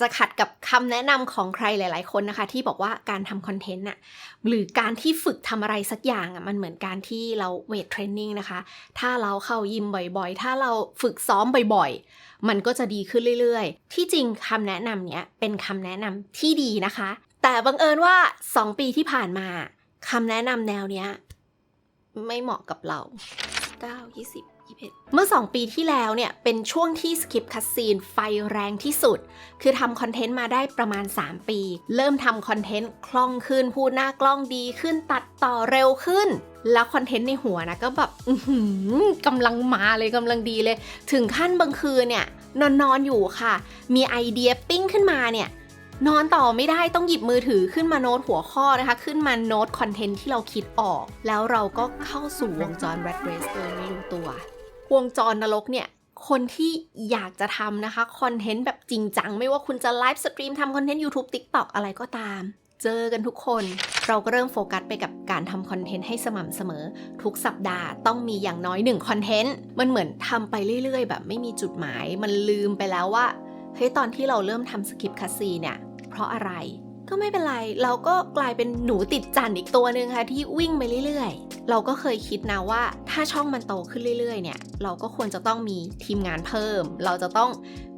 จะขัดกับคำแนะนำของใครหลาย ๆ คนนะคะ ที่บอกว่าการทำคอนเทนต์น่ะหรือการที่ฝึกทำอะไรสักอย่างอะมันเหมือนการที่เราเวทเทรนนิ่งนะคะ ถ้าเราเข้ายิมบ่อย ๆ ถ้าเราฝึกซ้อมบ่อย ๆ มันก็จะดีขึ้นเรื่อย ๆ ที่จริงคำแนะนำเนี้ยเป็นคำแนะนำที่ดีนะคะ แต่บังเอิญว่า 2 ปีที่ผ่านมาคำแนะนำแนวเนี้ยไม่เหมาะกับเรา 9 20 เมื่อ 2 ปีที่แล้วเนี่ย เป็นช่วงที่สคริปคัสซีนไฟแรงที่สุด คือทำคอนเทนต์มาได้ประมาณ 3 ปี เริ่มทำคอนเทนต์คล่องขึ้น พูดหน้ากล้องดีขึ้นตัดต่อเร็วขึ้น แล้วคอนเทนต์ในหัวนะก็แบบกำลังมาเลยกำลังดีเลย ถึงขั้นบางคืนเนี่ย นอนนอนอยู่ค่ะ มีไอเดียปิ้งขึ้นมาเนี่ยนอนต่อไม่ได้ต้องหยิบมือถือขึ้นมาโน้ตหัวข้อนะคะ ขึ้นมาโน้ตคอนเทนต์ที่เราคิดออก แล้วเราก็เข้าสู่วงจร rat race โดยไม่รู้ตัว วงจรนรกเนี่ยคนที่อยากจะทำนะคะคอนเทนต์แบบจริงจัง ไม่ว่าคุณจะไลฟ์สตรีมทำคอนเทนต์ YouTube TikTok อะไรก็ตาม เจอกันทุกคน เราก็เริ่มโฟกัสไปกับการทำคอนเทนต์ให้สม่ำเสมอ ทุกสัปดาห์ต้องมีอย่างน้อยหนึ่งคอนเทนต์ มันเหมือนทำไปเรื่อยๆ แบบไม่มีจุดหมาย มันลืมไปแล้วว่าเฮ้ยตอนที่เราเริ่มทำสคริปต์คัสซีเนี่ยเพราะอะไร ก็ไม่เป็นไร เราก็กลายเป็นหนูติดจันอีกตัวหนึ่งค่ะที่วิ่งไปเรื่อยๆ เราก็เคยคิดนะว่า ถ้าช่องมันโตขึ้นเรื่อยๆ เนี่ย เราก็ควรจะต้องมีทีมงานเพิ่ม เราจะต้อง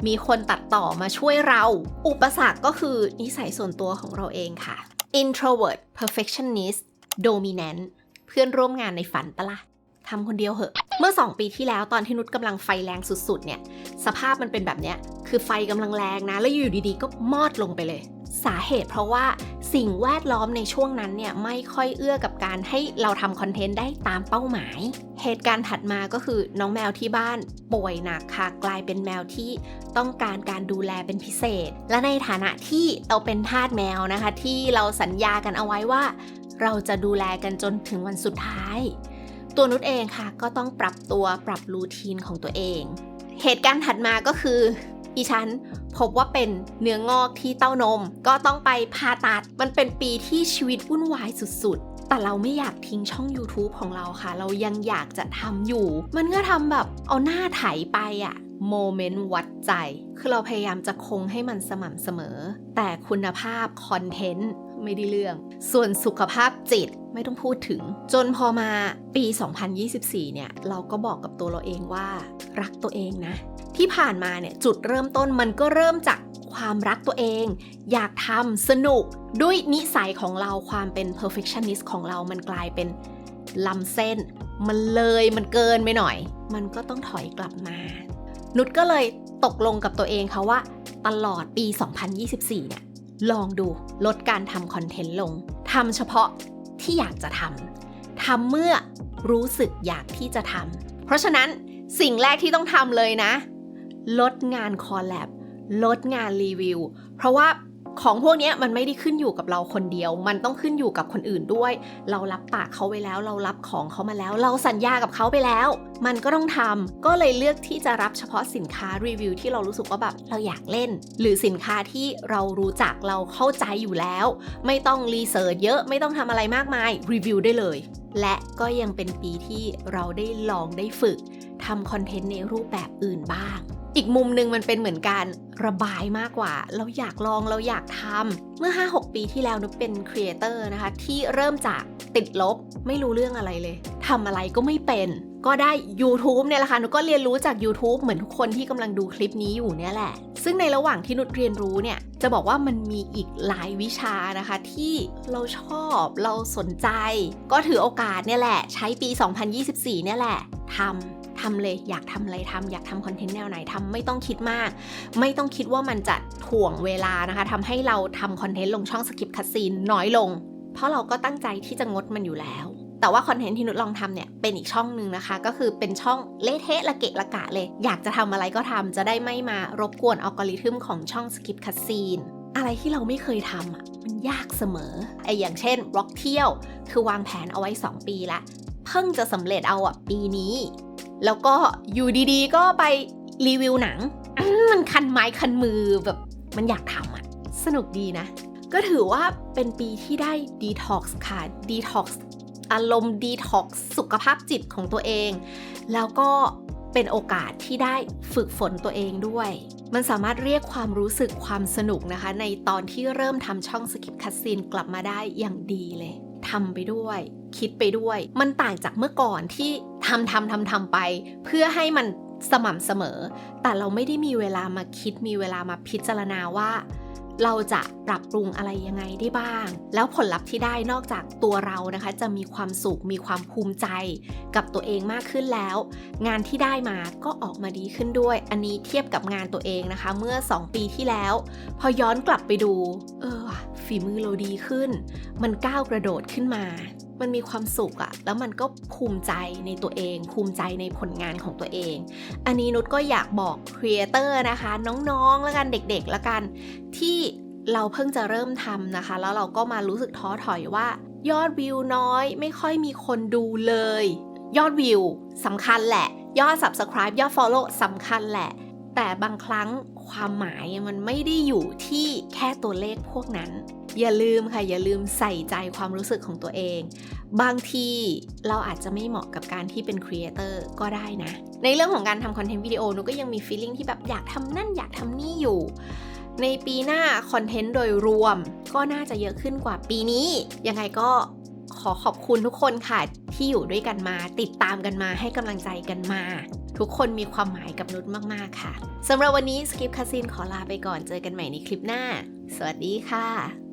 มีคนตัดต่อมาช่วยเรา อุปสรรคก็คือนิสัยส่วนตัวของเราเองค่ะ introvert perfectionist dominant เพื่อนร่วมงานในฝันปะละ่ะทำคนเดียวเหอะ เมื่อ 2 ปีที่แล้วตอนที่นุชกำลังไฟแรงสุดๆ เนี่ย สภาพมันเป็นแบบเนี้ย คือไฟกำลังแรงนะ แล้วอยู่ดีๆ ก็มอดลงไปเลย สาเหตุเพราะว่าสิ่งแวดล้อมในช่วงนั้นเนี่ยไม่ค่อยเอื้อกับการให้เราทำคอนเทนต์ได้ตามเป้าหมาย เหตุการณ์ถัดมาก็คือน้องแมวที่บ้านป่วยหนักค่ะกลายเป็นแมวที่ต้องการการดูแลเป็นพิเศษ และในฐานะที่เราเป็นทาสแมวนะคะ ที่เราสัญญากันเอาไว้ว่า เราจะดูแลกันจนถึงวันสุดท้าย ตัวนุชเองค่ะก็ต้องปรับตัวปรับรูทีนของตัวเอง เหตุการณ์ถัดมาก็คือ อีฉันพบว่าเป็นเนื้องอกที่เต้านม ก็ต้องไปผ่าตัด มันเป็นปีที่ชีวิตวุ่นวายสุดๆ แต่เราไม่อยากทิ้งช่อง YouTube ของเราค่ะ เรายังอยากจะทำอยู่ มันก็ทำแบบเอาหน้าไถไปอะโมเมนต์วัดใจ คือเราพยายามจะคงให้มันสม่ำเสมอ แต่คุณภาพคอนเทนต์ไม่ได้เรื่อง ส่วนสุขภาพจิตไม่ต้องพูดถึง จนพอมาปี 2024 เนี่ย เราก็บอกกับตัวเราเองว่า รักตัวเองนะ ที่ผ่านมาเนี่ยจุดเริ่มต้นมันก็เริ่มจากความรักตัวเอง อยากทำสนุกด้วยนิสัยของเราความเป็น perfectionist ของเรามันกลายเป็นลำเส้น มันเลยมันเกินไปหน่อย มันก็ต้องถอยกลับมา นุชก็เลยตกลงกับตัวเองค่ะว่า ตลอดปี 2024 เนี่ยลองดูลดการทำคอนเทนต์ลงทำเฉพาะที่อยากจะทำทำเมื่อรู้สึกอยากที่จะทำเพราะฉะนั้นสิ่งแรกที่ต้องทำเลยนะ ลดงานคอลแลบลดงานรีวิว เพราะว่าของพวกนี้มันไม่ได้ขึ้นอยู่กับเราคนเดียว มันต้องขึ้นอยู่กับคนอื่นด้วย เรารับปากเขาไว้แล้ว เรารับของเขามาแล้ว เราสัญญากับเขาไปแล้ว มันก็ต้องทำก็เลยเลือกที่จะรับเฉพาะสินค้ารีวิวที่เรารู้สึกว่าแบบเราอยากเล่น หรือสินค้าที่เรารู้จักเราเข้าใจอยู่แล้ว ไม่ต้องรีเสิร์ชเยอะ ไม่ต้องทำอะไรมากมาย รีวิวได้เลย และก็ยังเป็นปีที่เราได้ลองได้ฝึกทำคอนเทนต์ในรูปแบบอื่นบ้าง อีกมุมหนึ่งมันเป็นเหมือนการระบายมากกว่า เราอยากลองเราอยากทำเมื่อ 5-6 ปีที่แล้วนุกเป็นครีเอเตอร์นะคะ ที่เริ่มจากติดลบไม่รู้เรื่องอะไรเลยทำอะไรก็ไม่เป็น ก็ได้ YouTube เนี่ยแหละค่ะนุกก็เรียนรู้จาก YouTube เหมือนทุกคนที่กำลังดูคลิปนี้อยู่เนี่ยแหละ ซึ่งในระหว่างที่นุชเรียนรู้เนี่ยจะบอกว่ามันมีอีกหลายวิชานะคะ ที่เราชอบเราสนใจ ก็ถือโอกาสเนี่ยแหละ ใช้ปี 2024 เนี่ยแหละทำทำเลยอยากทำอะไรทำอยากทำคอนเทนต์แนวไหนทำไม่ต้องคิดมาก ไม่ต้องคิดว่ามันจะถ่วงเวลานะคะทำให้เราทำคอนเทนต์ลงช่องสคริปต์คัสซีนน้อยลง เพราะเราก็ตั้งใจที่จะงดมันอยู่แล้ว แต่ว่าคอนเทนต์ที่นุชลองทำเนี่ยเป็นอีกช่องหนึ่งนะคะ ก็คือเป็นช่องเละเทะละเกะละกะเลย อยากจะทำอะไรก็ทำจะได้ไม่มารบกวนอัลกอริทึมของช่องสคริปคัสซีนอะไรที่เราไม่เคยทำอะมันยากเสมอไออย่างเช่นบล็อกเที่ยว คือวางแผนเอาไว้ 2 ปีละเพิ่งจะสำเร็จเอาอะปีนี้ แล้วก็อยู่ดีๆ ก็ไปรีวิวหนัง มันคันไม้คันมือแบบมันอยากทำอะ สนุกดีนะ ก็ถือว่าเป็นปีที่ได้ดีท็อกซ์ค่ะดีท็อกซ์ อารมณ์ดีท็อกสุขภาพจิตของตัวเอง แล้วก็เป็นโอกาสที่ได้ฝึกฝนตัวเองด้วย มันสามารถเรียกความรู้สึกความสนุกนะคะ ในตอนที่เริ่มทำช่องสกิปคัสซีนกลับมาได้อย่างดีเลยทำไปด้วย คิดไปด้วย มันต่างจากเมื่อก่อนที่ทำทำทำทำไป เพื่อให้มันสม่ำเสมอ แต่เราไม่ได้มีเวลามาคิดมีเวลามาพิจารณาว่า เราจะปรับปรุงอะไรยังไงได้บ้าง แล้วผลลัพธ์ที่ได้นอกจากตัวเรานะคะ จะมีความสุขมีความภูมิใจกับตัวเองมากขึ้นแล้ว งานที่ได้มาก็ออกมาดีขึ้นด้วย อันนี้เทียบกับงานตัวเองนะคะ เมื่อ 2 ปีที่แล้ว พอย้อนกลับไปดู เออฝีมือเราดีขึ้น มันก้าวกระโดดขึ้นมา มันมีความสุขอะแล้วมันก็ภูมิใจในตัวเอง ภูมิใจในผลงานของตัวเอง อันนี้นุชก็อยากบอกครีเอเตอร์นะคะ น้องๆแล้วกันเด็กๆแล้วกัน ที่เราเพิ่งจะเริ่มทำนะคะ แล้วเราก็มารู้สึกท้อถอยว่า ยอดวิวน้อย ไม่ค่อยมีคนดูเลย ยอดวิวสำคัญแหละ ยอด Subscribe ยอด Follow สำคัญแหละ แต่บางครั้งความหมายมันไม่ได้อยู่ที่แค่ตัวเลขพวกนั้น อย่าลืมค่ะ อย่าลืมใส่ใจความรู้สึกของตัวเอง บางทีเราอาจจะไม่เหมาะกับการที่เป็นครีเอเตอร์ก็ได้นะ ในเรื่องของการทำคอนเทนต์วิดีโอหนูก็ยังมีฟีลลิ่งที่แบบอยากทำนั่นอยากทำนี่อยู่ในปีหน้าคอนเทนต์โดยรวมก็น่าจะเยอะขึ้นกว่าปีนี้ ยังไงก็ ขอขอบคุณทุกคนค่ะ ที่อยู่ด้วยกันมา ติดตามกันมาให้กำลังใจกันมา ทุกคนมีความหมายกับนุชมาก ๆ ค่ะสำหรับวันนี้สกิปคาซินขอลาไปก่อนเจอกันใหม่ในคลิปหน้า สวัสดีค่ะ